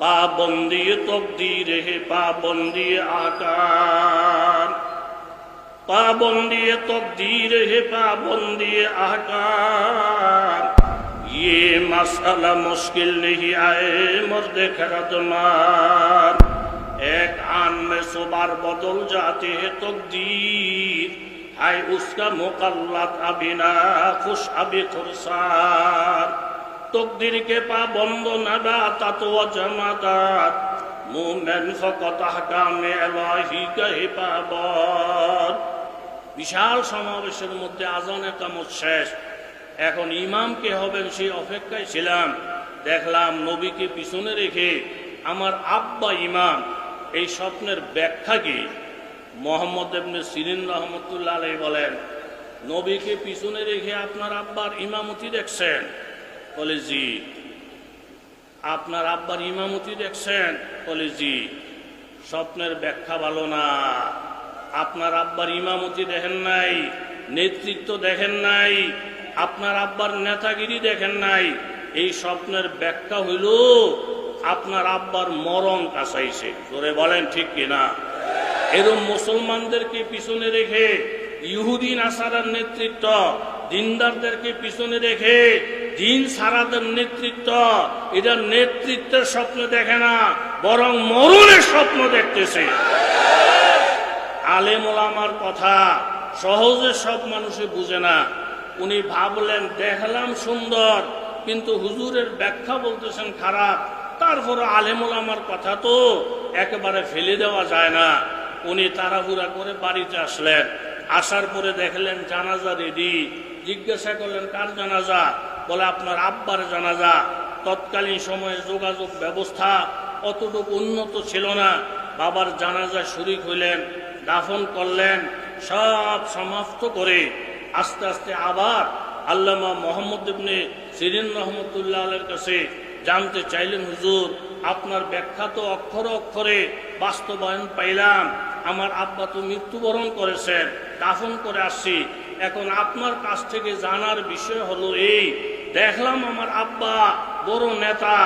पाबंदी तकदीर है पाबंदी आकार पाबंदी तकदीर है पाबंदी आकार ये मसला मुश्किल नहीं आए मर्द खरदमार एक आन में सुबार बदल जाते हैं तकदीर है उसका मुकल्लत अबिना खुश अबी खुरसार তকদির কে পা বন্ধ নাদা তাতো জামাদাত মুমেন ফকত পাবর বিশাল সমাবেশের মধ্যে আজান একামত শেষ। এখন ইমাম কে হবেন সেই অপেক্ষায় ছিলাম। দেখলাম নবীকে পিছনে রেখে আমার আব্বা ইমাম। এই স্বপ্নের ব্যাখ্যা কি? মোহাম্মদ এমনি সিরিন রহমতুল্লাহ আলাই বলেন, নবীকে পিছনে রেখে আপনার আব্বার ইমামতি দেখছেন। বলে জি আপনার আব্বার ইমামতি দেখছেন বলে জি স্বপ্নের ব্যাখ্যা ভালো না। আপনার আব্বার ইমামতি দেখেন নাই, নেতৃত্ব দেখেন নাই, আপনার আব্বার নেতাগিরি দেখেন নাই। এই স্বপ্নের ব্যাখ্যা হইল, আপনার আব্বার মরণ কাছাইছে। ধরে বলেন ঠিক কিনা? এরম মুসলমানদেরকে পিছনে রেখে ইহুদিন আসারার নেতৃত্ব, দিনদারদেরকে পিছনে রেখে দিন সারাদের নেতৃত্ব, এটা নেতৃত্বের স্বপ্ন দেখে না, বরং মরণের স্বপ্ন দেখতেছে। আলেম ওলামার কথা সহজে সব মানুষে বুঝে না। উনি ভাবলেন, দেখলাম সুন্দর, কিন্তু হুজুরের ব্যাখ্যা বলতেছেন খারাপ। তারপরে আলেম ওলামার কথা তো একেবারে ফেলে দেওয়া যায় না। উনি তাড়াহুড়া করে বাড়িতে আসলেন। আসার পরে দেখলেন জানাজা রেডি জিজ্ঞাসা করলেন, কার জানাজা? বলে আপনার আব্বার জানাজা, তৎকালীন সময়ে যোগাযোগ ব্যবস্থা অতটুকু উন্নত ছিল না। বাবার জানাজা শরিক হইলেন, দাফন করলেন, সব সমাপ্ত করে আস্তে আস্তে আবার আল্লামা মোহাম্মদ ইবনে সিরিন রহমতুল্লাহ আলের কাছে জানতে চাইলেন, হুজুর, আপনার ব্যাখ্যা তো অক্ষরে অক্ষরে বাস্তবায়ন পাইলাম। আমার আব্বা তো মৃত্যুবরণ করেছেন, দাফন করে আসছি। এখন আপনার কাছ থেকে জানার বিষয় হলো এই দেখলাম আমার আব্বা, বড় নেতা,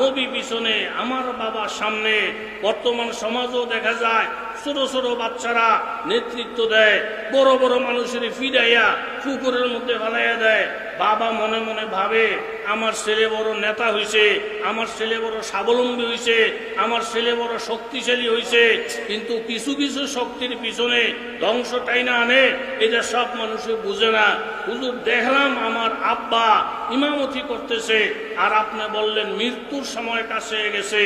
নবী পিছনে, আমার বাবার সামনে। বর্তমান সমাজও দেখা যায়, ছোট ছোট বাচ্চারা নেতৃত্ব দেয়, বড় বড় মানুষের ফিরাইয়া পুকুরের মধ্যে ফেলাইয়া দেয়। বাবা মনে মনে ভাবে, আমার ছেলে বড় নেতা হইছে, আমার ছেলে বড় স্বাবলম্বী হয়েছে আমার ছেলে বড় শক্তিশালী হয়েছে কিন্তু কিছু কিছু শক্তির পিছনে ধ্বংস টাইনা আনে, এটা সব মানুষে বুঝে না। হুজুর, দেখলাম আমার আব্বা ইমামতি করতেছে, আর আপনি বললেন, মৃত্যুর সময় কাছে গেছে,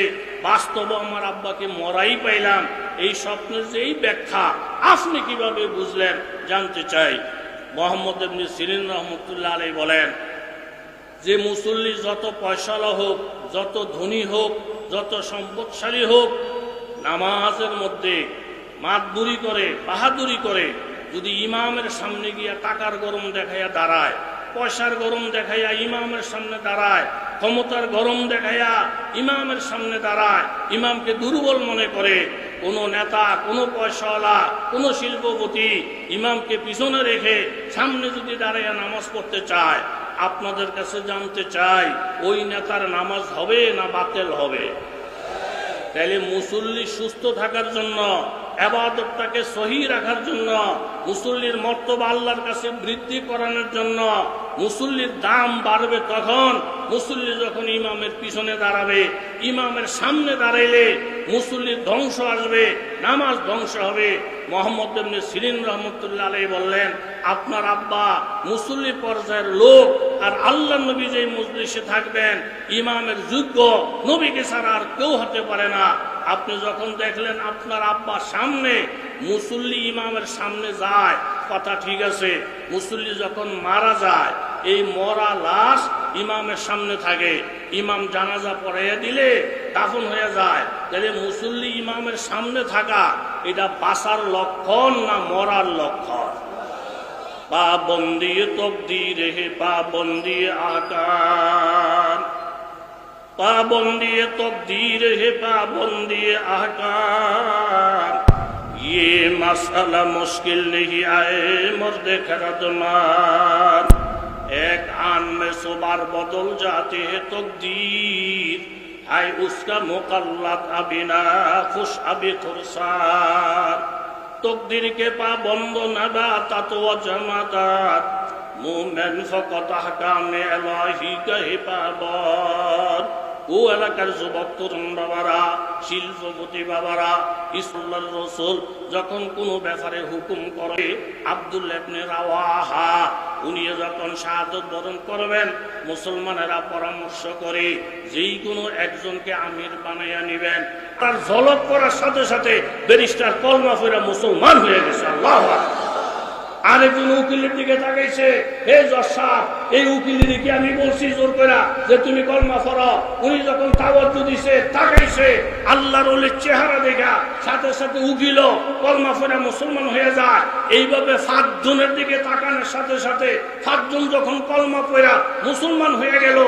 বাস্তব আমার আব্বাকে মরাই পাইলাম। এই স্বপ্নের যে এই ব্যাখ্যা, আপনি কীভাবে বুঝলেন? জানতে চাই। মোহাম্মদ এমনি সিরিন রহমতুল্লাহ আলাই বলেন, যে মুসল্লি যত পয়সালা হোক, যত ধনী হোক, যত সম্পদশালী হোক, নামাজের মধ্যে মাতবুরি করে, বাহাদুরি করে, যদি ইমামের সামনে গিয়া টাকার গরম দেখাইয়া দাঁড়ায়, পয়সার গরম দেখাইয়া ইমামের সামনে দাঁড়ায় ক্ষমতার গরম দেখাইয়া ইমামের সামনে দাঁড়ায়। ইমামকে দুর্বল মনে করে। কোনো নেতা, কোনো পয়সাওয়ালা, কোনো শিল্পপতি ইমামকে পিছনে রেখে সামনে যদি দাঁড়াইয়া নামাজ পড়তে চায়, আপনাদের কাছে জানতে চাই, ওই নেতার নামাজ হবে না বাতিল হবে? তাহলে মুসল্লি সুস্থ থাকার জন্য, আবাদতটাকে সহি রাখার জন্য, মুসল্লির মর্তবা আল্লাহর কাছে বৃদ্ধি করানোর জন্য মুসল্লির দাম বাড়বে তখন মুসল্লি যখন ইমামের পিছনে দাঁড়াবে, ইমামের সামনে দাঁড়াইলে মুসল্লির ধ্বংস আসবে, নামাজ ধ্বংস হবে। মোহাম্মদ এমনি সিরিন রহমতুল্লাহ আলাই বললেন, আপনার আব্বা মুসল্লি পর্যায়ের লোক আর আল্লাহ নবী যে মজলিসে থাকবেন, ইমামের যোগ্য নবীকে ছাড়া আর কেউ হতে পারে না। আপনি যখন দেখলেন আপনার আব্বা সামনে মুসল্লি ইমামের সামনে যায়, কথা ঠিক আছে, মুসল্লি যখন মারা যায়, এই মরা লাশ ইমামের সামনে থাকে। ইমাম জানাজা পড়াইয়া দিলে দাফন হয়ে যায়। তাহলে মুসল্লি ইমামের সামনে থাকা, এটা বাসার লক্ষণ না মরার লক্ষণ? পাবন্দি তকদির হে পাবন্দি আকার पाबंदी तब्दीर है पाबंदी आकाम ये मसला मुश्किल नहीं आए मर्द खरदमान एक आन में सुबार बदल जाते हैं तकदीर आए उसका मुकल्लत अबिना खुश अभी खुरसार तकदीर के पाबंद नबा तत्व जमातात मोमेन फकत हकाम एलाही कहे पाबंद ও এলাকার যুবক তরুণ বাবারা, শিল্পপতি বাবারা ইসুল্লাহ রসুল, যখন কোনো ব্যাপারে হুকুম করে, আব্দুল রাওয়াহা, উনি যখন শাহাদত বরণ করবেন, মুসলমানেরা পরামর্শ করে, যেই কোনো একজনকে আমির বানাইয়া নিবেন, তার জলক করার সাথে সাথে ব্যারিস্টার কলমা ফেরা মুসলমান হয়ে গেছে, আল্লাহ। আরেকজন উকিলের দিকে তাকাইছে। হে জশা এই উকিলের দিকে আমি বলছি জোর করে যে তুমি কলমা ফরো উনি যখন তাওয়াজ্জু দিছে, তাকাইছে, আল্লাহর ওলির চেহারা দেখা, সাথে সাথে উকিল কলমা ফেরা মুসলমান হয়ে যায়। এইভাবে ফাঁকজনের দিকে তাকানোর সাথে সাথে ফাঁকজন যখন কলমা পড়া মুসলমান হয়ে গেল,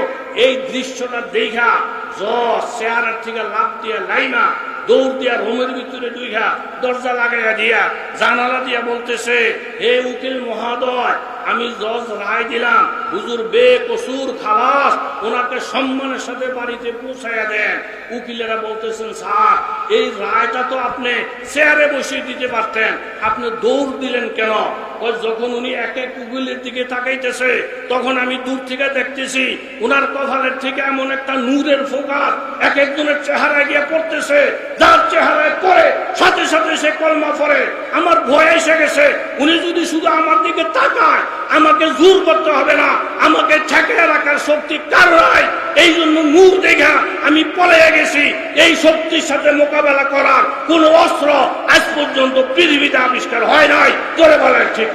এই দৃশ্যটা দেখা জজ চেহারার থেকে লাভ দিয়ে লাইনা দৌড় দিয়া রুমের ভিতরে দুইঘা দরজা লাগাইয়া দিয়া জানালা দিয়া বলতেছে হে উকিল মহাদয় আমি জজ রায় দিলাম, হুজুর বে কসুর খালাস, ওনাকে সম্মানের সাথে বাড়িতে পৌঁছাইয়া দেন। উকিলেরা বলতেছেন, স্যার, এই রায়টা তো আপনি চেয়ারে বসিয়ে দিতে পারতেন। আপনি দৌড় দিলেন কেন? যখন উনি এক এক উকিলের দিকে তাকাইতেছে, তখন আমি দূর থেকে দেখতেছি ওনার কপালের থেকে এমন একটা নূরের ফোকাস এক একজনের চেহারা গিয়ে পড়তেছে। যার চেহারায় পড়ে, সাথে সাথে সে কলমা পড়ে আমার ভয় এসে গেছে। উনি যদি শুধু আমার দিকে তাকায়, আমাকে জোর করতে হবে না, আমাকে ঠেকে রাখার শক্তি কার নাই এই জন্য মুখ দেখা আমি পড়ে গেছি। এই শক্তির সাথে মোকাবেলা করার কোন অস্ত্র আজ পর্যন্ত পৃথিবীতে আবিষ্কার হয় নাই। জোরে বলেন, ঠিক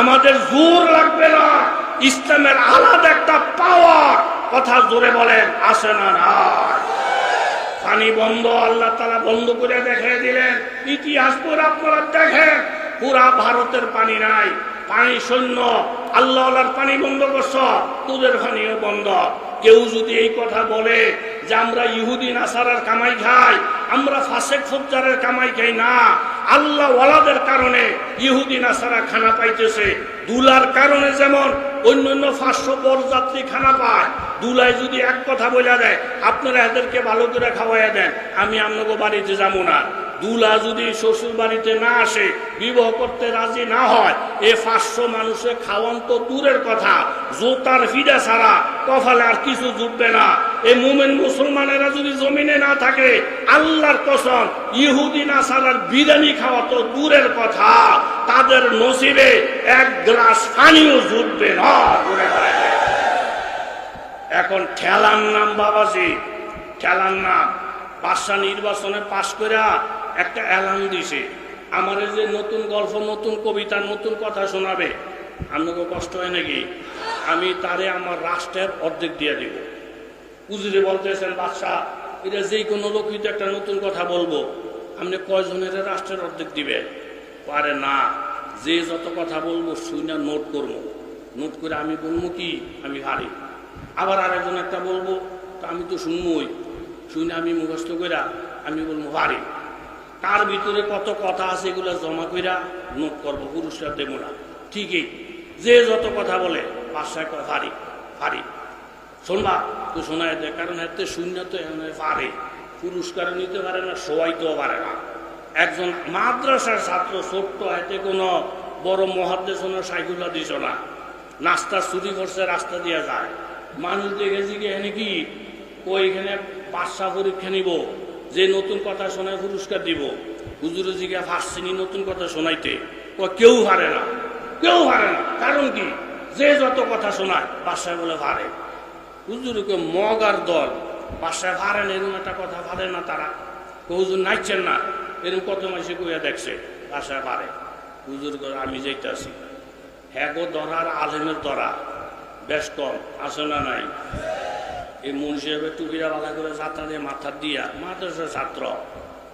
আমাদের জোর লাগবে না। ইসলামের আলাদা একটা পাওয়ার কথা জোরে বলেন, আসে না না পানি বন্ধ, আল্লাহ তালা বন্ধ করে দেখে দিলেন। ইতিহাস পড়ে আপনারা দেখেন, পুরা ভারতের পানি নাই, পানি শূন্য। আল্লাহ পানি বন্ধ করছ, তোদের পানিও বন্ধ। কেউ যদি এই কথা বলে যে আমরা ইহুদি, নাসারার কামাই খাই, আমরা ফাসেক ফজ্জারের কামাই খাই না। আল্লাহ ওয়ালাদের কারণে ইহুদি, নাসারা খানা পাইতেছে। দুলার কারণে যেমন অন্য অন্য পাঁচশো বরযাত্রী খানা পায়। দুলায় যদি এক কথা বলে দেয়, আপনারা এদেরকে ভালো করে খাওয়াইয়া দেন, আমি আপনাকে বাড়িতে যাব না। দুলা যদি শ্বশুর বাড়িতে না আসে, বিবাহ করতে রাজি না হয়, এ পাঁচশো মানুষের খাওয়ান তো দূরের কথা। জোতার ফিডা ছাড়া কফালে আর কিছু জুটবে না। এ মুমেন মুসলমানেরা যদি জমিনে না থাকে, আল্লাহর কসম, ইহুদি না ছাড়ার বিরিয়ানি খাওয়া তো দূরের কথা। তাদের নসিবে এক গ্লাস পানিও জুটবে না এখন ঠেলার নাম বাবাজি, ঠেলার নাম। বাদশা নির্বাচনে পাশ করে একটা অ্যালার্ম দিছে। আমার যে নতুন গল্প, নতুন কবিতা, নতুন কথা শোনাবে, আপনাকে কষ্ট হয় নাকি? আমি তারে আমার রাষ্ট্রের অর্ধেক দিয়ে দিব। উজুরে বলতেছেন, বাদশাহ, এটা যে কোনো লোকই তো একটা নতুন কথা বলব। আপনি কয়জনের রাষ্ট্রের অর্ধেক দিবেন? পারে না। যে যত কথা বলব শুনে নোট করব। নোট করে আমি বলব কি? আমি হারি। আবার আরেকজন একটা বলব, তা আমি তো শুনবই। শুনে আমি মুখস্থ কইরা আমি বলব, হারি। তার ভিতরে কত কথা আছে এগুলো জমা কইরা নোট করব, পুরস্কার দেবো না। ঠিকই, যে যত কথা বলে, বাসায় কয়, হারি হারি। শুনবা, তো শোনায় দেয়, কারণ এতে শূন্য তো এখানে পারে। পুরস্কার নিতে পারে না সবাই তো পারে না। একজন মাদ্রাসার ছাত্র, ছোট্ট হাতে কোনো বড় মহাদেশনের সাইকুলা দিছ না। নাস্তা চুরি করছে, রাস্তা দিয়ে যায়। মানুষ দেখেছি কি এখানে কি? ও এখানে বাদশা পরীক্ষা নিব, যে নতুন কথা শোনায় পুরস্কার দিব। হুজুরে জিগা ফার্সিনি নতুন কথা শোনাইতে। ও কেউ হারে না, কেউ হারে না। কারণ কি? যে যত কথা শোনায় বাসায় বলে পারে হুজুরকে মগার দল বাসায় ভাড়েন এরকম একটা কথা ভাড়ে না তারা। হুজুর নাচছেন না। এরকম কত মাসে কইয়া দেখছে? বাসায় পারে হুজুর আমি যাইতেছি। হ্যাঁ গো, দরার আলেমের দরা। বেশ কম, আছে না নাই? এই মুন্সি সাহেবের টুপিরা বালা করে ছাত্রা দিয়ে মাথা দিয়া, মাদ্রাসার ছাত্র।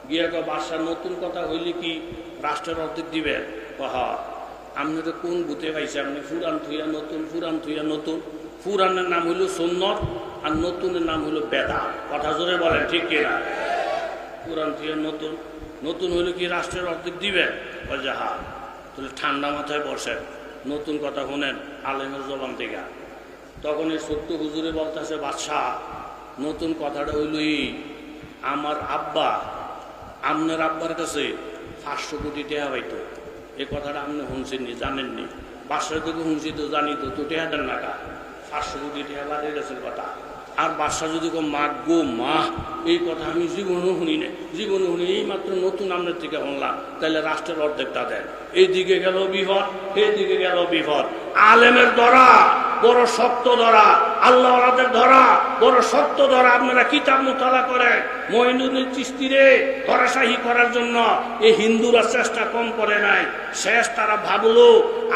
গিয়ে কয় বাসার নতুন কথা হইলে কি রাষ্ট্রের অর্ধেক দিবেন কহ আপনি তো কোন বুথে পাইছে? আপনি ফুরান থুইয়া নতুন, ফুরান থুইয়া নতুন। ফুরানের নাম হইল সুন্নত আর নতুনের নাম হইল বেদা কথা জোরে বলেন, ঠিক কিনা? পুরান থেকে নতুন। নতুন হইলে কি রাষ্ট্রের অর্ধেক দিবে? যে হা তাহলে ঠান্ডা মাথায় বসেন। নতুন কথা শুনেন আলেমের জবান থেকে। তখন এই সত্য হুজুরে বলতেছে, বাদশাহ, নতুন কথাটা হইলই আমার আব্বা আমনের আব্বার কাছে পাঁচশো কোটি টাকা পাইতো। এই কথাটা আপনি শুনছেননি, জানেননি? বাদশাহ থেকে শুনছি তো জানি তো তো টেহা দেন না পাঁচশো কোটি টাকা বাড়িয়ে কথা। আর বাদশাহ যদি কো মা গো, মা, এই কথা আমি জীবনও শুনি না জীবনও শুনি এই মাত্র নতুন আমরা থেকে শুনলাম। তাহলে রাষ্ট্রের অর্ধেকটা দেন। এইদিকে গেল বিপদ এইদিকে গেল বিপদ। আলেমের দ্বারা বড় শক্ত ধরা আল্লাহ ধরা, বড় শক্ত ধরা আপনারা কিতাব মোতালা করেন মহিনুদ্দিন চিস্তিরে ধরাশাহী করার জন্য এই হিন্দুরা চেষ্টা কম করে নাই। শেষ তারা ভাবলো,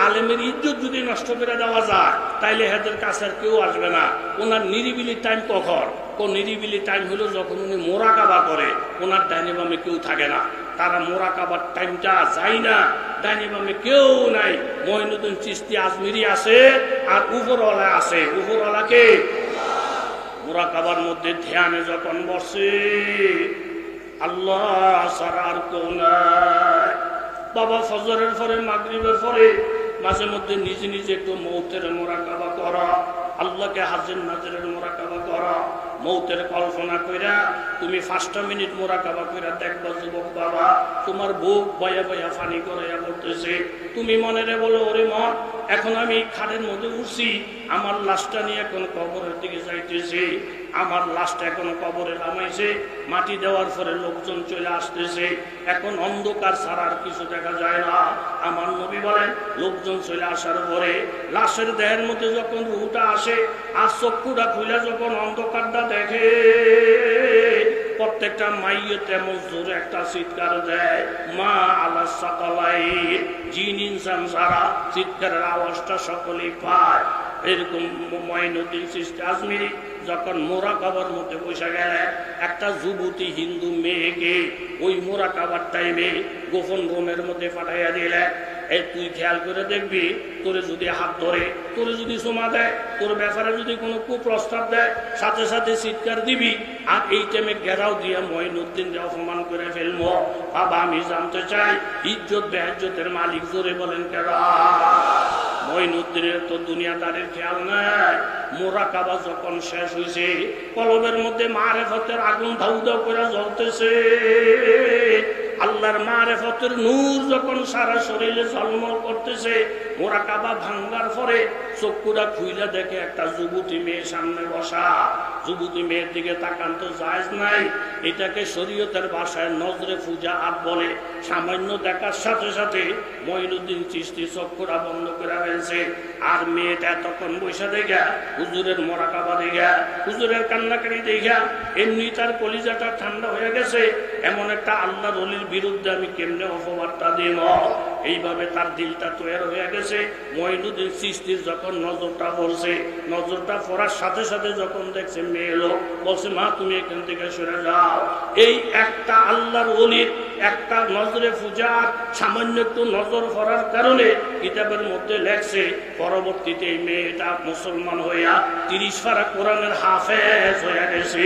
আলেমের ইজ্জত যদি নষ্ট করে দেওয়া যায়, তাইলে হেদের কাছে আর কেউ আসবে না। ওনার নিরিবিলি টাইম কখন? কোন নিরিবিলি টাইম হলো যখন উনি মোরাকাবা করে, ওনার ডাইনে বামে কেউ থাকে না। তারা মোরা কাবার টাইমটা যায় না, ডাইনে বামে কেউ নাই। মহিনুদ্দিন চিস্তি আজমিরি আছে আর উপরওয়ালা আছে। উপরওয়ালাকে মোরা কাবার মধ্যে ধ্যানে যখন বসে, আল্লাহ সারার কোনায় বাবা ফজরের পরে, মাগরিবের পরে মাঝে মধ্যে নিজে নিজে একটু মৌতের মোরাকাবা করা, আল্লাহকে হাজির নাজিরের মোরাকাবা করা মৌতের কল্পনা কইরা তুমি ফার্স্ট মিনিট মোরা মোরাকাবা কইরা দেখবা, যুবক বাবা, তোমার বুক বয়া বয়া ফানি করাইয়া পড়তেছে। তুমি মনে রে বলো, ওরে মন এখন আমি খাটের মধ্যে উঠছি, আমার লাশটা নিয়ে এখন কবরের দিকে যাইতেছি। আমার লাশটা এখন কবরে নামাইছে, মাটি দেওয়ার পরে লোকজন চলে আসতেছে। এখন অন্ধকার ছাড়ার কিছু দেখা যায় না। আমার নবী বলেন, লোকজন চলে আসার পরে লাশের দেহের মধ্যে যখন রুটা আসে আর চক্ষুটা খুলে যখন অন্ধকারটা দেখে, প্রত্যেকটা মাইয়ে তেমন জোরে একটা চিৎকার দেয়, মা আলা সকালাই জিন ইনসান সারা চিৎকারের আওয়াজটা সকলেই পায়। এরকম ময়নুদ্দিন সৃষ্টি আজমিরি যখন মোরা কাবার মধ্যে বসে গেলে, একটা যুবতী হিন্দু মেয়েকে ওই মোরা কাবার টাইমে গোপন রুমের মধ্যে পাঠাইয়া দিলে এই তুই খেয়াল করে দেখবি, তোরে যদি হাত ধরে, তোরে যদি সোমা দেয়, তোর ব্যাপারে যদি কোনো কুপ্রস্তাব দেয়, সাথে সাথে চিৎকার দিবি, আর এই টাইমে ঘেরাও দিয়ে মহিনুদ্দিনকে অপমান করে ফেলব। বাবা, আমি জানতে চাই, ইজ্জত বেহাজ্জতের মালিক জোরে বলেন কেরা মঈনুদ্দিনের তো দুনিয়াদারের খেয়াল নাই। মোরা কাবা যখন শেষ হয়েছে, কলবের মধ্যে মারেফতের আগুন ধাউ করে জ্বলতেছে। আল্লাহর মারেফতের নূর যখন সারা শরীরে ঝলমল করতেছে মোরা কাবা ভাঙ্গার পরে চক্ষুরা খুইলে দেখে একটা যুবতী মেয়ে সামনে বসা। যুবতী মেয়ের দিকে তাকান তো জায়জ নাই। এটাকে শরীয়তের ভাষায় নজরে পূজা আট বলে। সামান্য দেখার সাথে সাথে মঈনুদ্দিন চিস্তি চক্ষুরা বন্ধ করে ফেলছে। আর মেয়েটা তখন বৈশা দেখা, হুজুরের মরা কাবা দেখা, হুজুরের কান্নাকারি দেখা, এমনি তার কলিজাটা ঠান্ডা হয়ে গেছে। এমন একটা আল্লাহ অলির বিরুদ্ধে আমি কেমনে অপবাদটা দিব? এইভাবে তার দিলটা তৈরি হয়ে গেছে। মঈনুদ্দিন সৃষ্টির যখন নজরটা পড়ছে নজরটা পড়ার সাথে সাথে যখন দেখছে মেয়ে লোক, বলছে, মা, তুমি এখান থেকে সরে যাও। এই একটা আল্লাহর অলির একটা নজরে পূজার সামান্য একটু নজর করার কারণে কিতাবের মধ্যে লেখছে, পরবর্তীতে এই মেয়েটা মুসলমান হইয়া তিরিশ পারা কোরআনের হাফেজ হয়ে গেছে।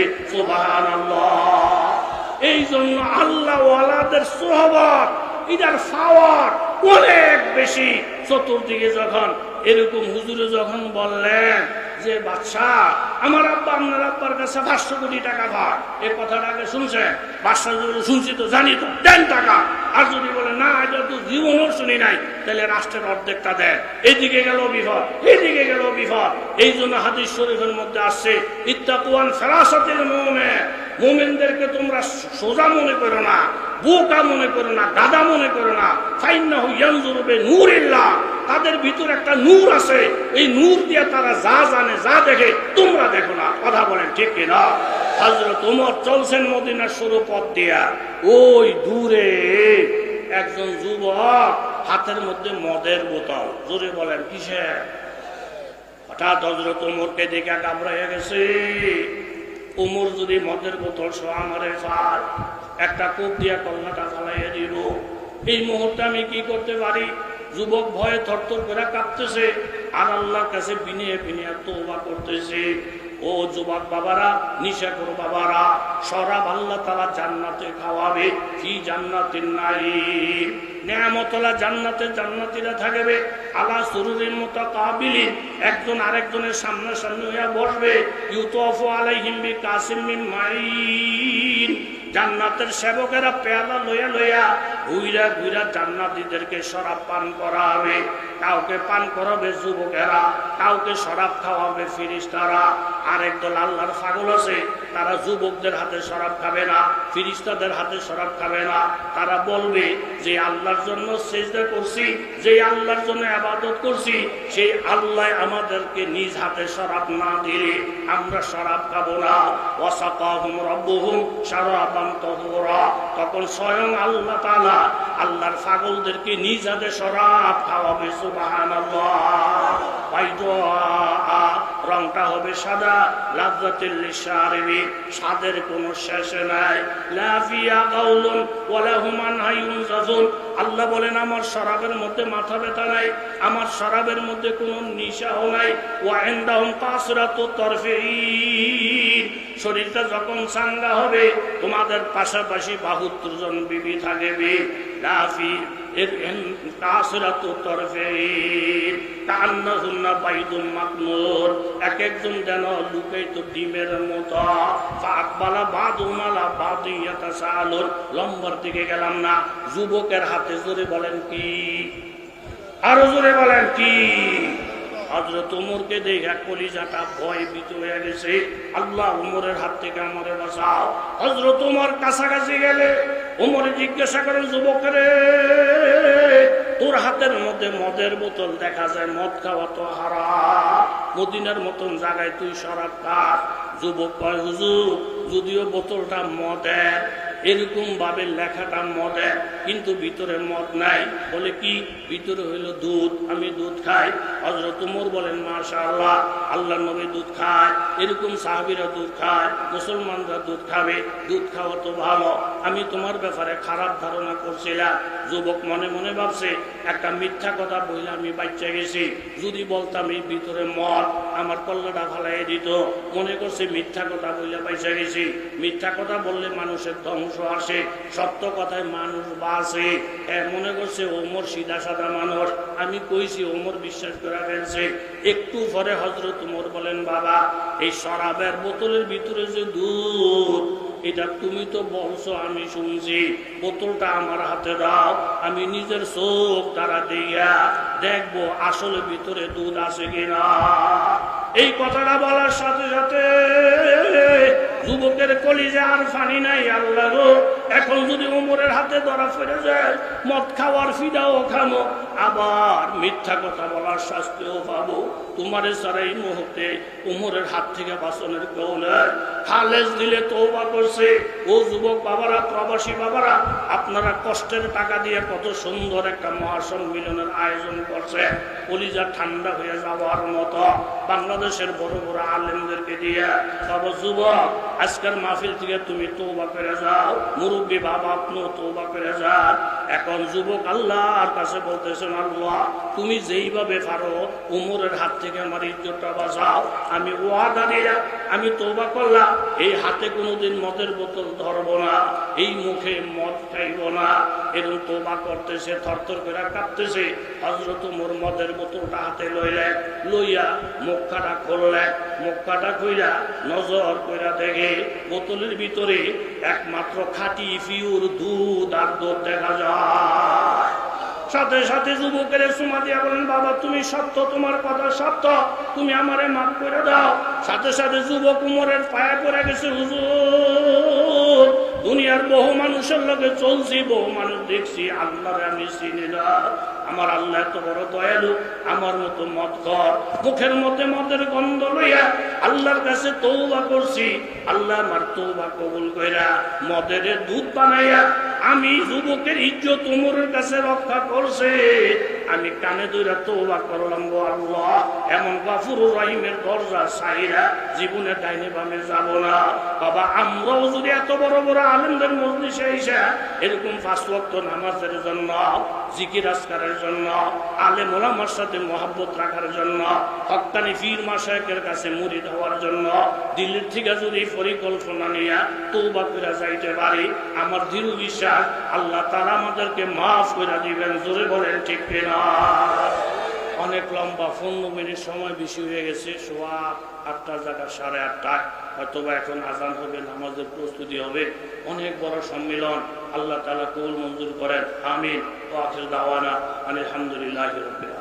এই জন্য আল্লাহ ওয়ালাদের সোহবত ইদার পাওয়ার অনেক বেশি। চতুর্দিকে যখন এরকম হুজুরে যখন বললেন যে, বাদশাহ, আমার আব্বা আপনার আব্বার কাছে পাঁচশো কোটি টাকা পায় এই কথাটা আগে শুনছেন? বাদশাহ যদি শুনছি তো, জানি তো, দেন টাকা। আর যদি বলে, না, এটা তো জীবনও শুনি নাই, তাহলে রাষ্ট্রের অর্ধেকটা দেন। এইদিকে গেল বিপদ এইদিকে গেল বিপদ। এই জন্য হাদিস শরীফের মধ্যে আসছে, ইত্তাকুয়ান ফেরাসতের মোমে মোমেনদেরকে তোমরা সোজা মনে করো না, বোকা মনে করো না গাদা মনে করো না। ফাইন্না হুইয়ানজুরবে নূর ইল্লাহ তাদের ভিতর একটা নূর আছে। এই নূর দিয়ে তারা যা জানে, যা দেখে, তোমরা দেখো না। কথা বলেন ঠিক কিনা হজরত তোমার চলছেন মদিনার সরু পথ দিয়া। ওই দূরে একজন যুবক হাতের মধ্যে মদের বোতল। জোরে বলেন, কিসের? হঠাৎ হজরত ওমরকে দেখে কামড়াইয়া গেছে। উমর যদি মদের বোতল সহ আমারে ফার, একটা কোপ দিয়া কল্লাটা ফালাইয়া দিল। এই মুহূর্তে আমি কি করতে পারি? যুবক ভয়ে থরথর করে কাঁপতেছে আর আল্লাহর কাছে বিনিয়ে বিনিয়ে তোবা করতেছে। ও যুবক বাবারা, নিশা করো বাবারা। সরাব আল্লাহ তারা জান্নাতে খাওয়াবে, কি জান্নাতের নারী? নেয়ামতলা জান্নাতে জান্নাতিরা থাকবে, আলা সুরুরের মতো কাবিলিন একজন আরেকজনের সামনে সামনে হইয়া বসবে, ইউতফ আলাইহিম বি কাসিম মিন মাইন। জান্নাতের সেবকেরা পেয়ালা লইয়া লইয়া ঘুইরা ঘুইরা জান্নাতীদেরকে শরাব পান করা হবে কাউকে পান করাবে যুবকেরা, কাউকে শরাব খাওয়াবে ফিরিস্তারা। আরেক দল আল্লাহর ফাগল আছে, তারা যুবকদের হাতে শরাব খাবে না, ফিরিস্তাদের হাতে শরাব খাবে না। তারা বলবে, যে আল্লাহর জন্য সেজদা করছি, যে আল্লাহর জন্য আবাদত করছি, সেই আল্লাহ আমাদেরকে নিজ হাতে শরাব না দিলে আমরা শরাব খাব না। ওয়াসাকাহুম রব্বুহুম শারাবান তাহুরা। তখন স্বয়ং আল্লাহ তাআলা আল্লাহর পাগলদেরকে নিজ হাতে শরাব খাওয়াবে, সুবহানাল্লাহ। বাইদা রংটা হবে সাদা লাজ্জাতিল লিশারিবি, স্বাদের কোনো শেষ নাই। লাফিয়া জাফুন আল্লাহ বলেন, আমার শরাবের মধ্যে মাথা ব্যথা নাই, আমার শরাবের মধ্যে কোনো নিশাও নাই। ওয়া ইনদাহুম কাসরাতু তরফিন শরীরটা যখন চাঙ্গা হবে, তোমাদের পাশাপাশি বাহাত্তর জন বিবি থাকবে। লাফি এক যেন ডিমের মতো। লম্বার দিকে গেলাম না। যুবকের হাতে জোরে বলেন কি? আরও জোরে বলেন কি? হজরত উমরকে দেখে কলিজাটা ভয় ভীত হয়ে আল্লাহ উমরের হাত থেকে আমারে বাঁচাও। হজরত কাছাকাছি গেলে উমরে জিজ্ঞাসা করেন যুবকরে তোর হাতের মধ্যে মদের বোতল দেখা যায়, মদ খাওয়া তো হারা মদিনের মতন জায়গায় তুই শরাব কার যুবক কয় যদিও বোতলটা মদের এরকম ভাবে লেখাটা মদে কিন্তু ভিতরে মদ নাই। বলে কি? ভিতরে হইল দুধ, আমি দুধ খাই। হজরত উমর বলেন মাশা আল্লাহ আল্লাহ নবী দুধ খায়। এরকম সাহাবিরা দুধ খায়, মুসলমানরা দুধ খাবে। দুধ খাওয়া তো ভালো। আমি তোমার ব্যাপারে খারাপ ধারণা করছিলাম। যুবক মনে মনে ভাবছে, একটা মিথ্যা কথা বইলে আমি বাচ্চা গেছি। যদি বলতাম এই ভিতরে মদ, আমার কল্লাটা ফালাই দিত। মনে করছে মিথ্যা কথা বইলে বাইচা গেছি। মিথ্যা কথা বললে মানুষের ধ্বংস আসে। সত্য কথায় মানুষ বাসে এ মনে করছে, ওমর সিধা সাদা মানুষ। আমি কইছি, ওমর বিশ্বাস করে ফেলছে। একটু পরে হজরত উমর বলেন, বাবা, এই শরাবের বোতলের ভিতরে যে দুধ, এটা তুমি তো বলছো, আমি শুনছি। বোতলটা আমার হাতে দাও, আমি নিজের চোখ তারা দিয়া দেখব আসলে ভিতরে দুধ আছে কিনা। এই কথাটা বলার সাথে সাথে যুবকের কলিজে আর ফানি নাই, আল্লাহ এখন যদি উমরের হাতে ধরা ফেরে যায়, মদ খাওয়ার ফিদাও খামো। আবার মিথ্যা কথা বলার শাস্তিও পাবো। তোমারে সারা এই মুহূর্তে উমরের হাত থেকে বাসনের কেউ নেই। খালেজ দিলে তৌবা করছে। ও যুবক বাবারা, প্রবাসী বাবারা, আপনারা কষ্টের টাকা দিয়ে কত সুন্দর একটা মহাসম্মিলনের আয়োজন করছে। কলিজা ঠান্ডা হয়ে যাওয়ার মতো বাংলাদেশের বড় বড় আলেমদেরকে দিয়ে তবে যুবক, আজকের মাহফিল থেকে তুমি তৌবা করে যাও। মুরব্বী বাবা, আপনিও তৌবা করে যান। এখন যুবক আল্লাহর কাছে বলতেছেন, আল্লাহ, তুমি যেইভাবে পারো উমরের হাত থেকে আমার ইজ্জতটা বাঁচাও। আমি ওয়াদা দিলাম আমি তৌবা করলাম। এই হাতে কোনোদিন মদের বোতল ধরবো না। এই মুখে মদ খাইব না। এরকম তোবা করতেছে, থরথর করে কাঁপতেছে হজরত মোর মদের বোতলটা হাতে লইলে, লইয়া মুখাটা খুললে। মুখাটা নজর কইরা দেখে, বোতলের ভিতরে একমাত্র খাটি ফিউর দুধ আর দুধ দেখা যায়। সাথে সাথে যুবকের সুমা দিয়া বলেন, বাবা, তুমি সত্য, তোমার কথা সত্য, তুমি আমারে মাফ করে দাও। সাথে সাথে যুবক উমরের পায়ে পড়ে গেছে, হুজুর দুনিয়ার বহু মানুষের লগে চলছি, বহু মানুষ দেখছি, আল্লাহরে আমি চিনি না। আমার আল্লাহ এত বড় দয়ালু, আমার মতো মত কর মুখের মধ্যে মদের গন্ধ লইয়া আল্লাহর কাছে তৌবা করছি। আল্লাহ আমার তৌবা কবুল কইরা মদের দুধ বানাইয়া আমি যুবকের ইজ্জত উমরের কাছে রক্ষা করছে। আমি কানে দইরা তৌবা করলাম গো আল্লাহ। এমন গাফুর রহিমের দরজা সাইরা জীবনে ডাইনে বামে যাব না। বাবা, আমরাও যদি এত বড় বড় আলেমদের মজলিসে এসে এরকম পাঁচ নামাজের জন্য, জিকির আসকারের জন্য আলে মোলামার সাথে মহাব্বত রাখার জন্য, হকানি ফির মাসায়কের কাছে মুড়ি হওয়ার জন্য, দিল্লির থেকে যদি পরিকল্পনা নিয়ে তৌবা করে যাইতে পারি, আমার দৃঢ় বিশ্বাস আল্লাহ তারা আমাদেরকে মাফ করে দিবেন। জোরে বলেন ঠিক কিনা? অনেক লম্বা পনেরো মিনিট সময় বেশি হয়ে গেছে, সোয়া আটটার জায়গা, সাড়ে আটটায়। হয়তো বা এখন আজান হবে, নামাজের প্রস্তুতি হবে। অনেক বড় সম্মেলন, আল্লাহ তালা কবুল মঞ্জুর করেন। আমিন। ও আখির দাওয়ানা, আলহামদুলিল্লাহ আলাইকুম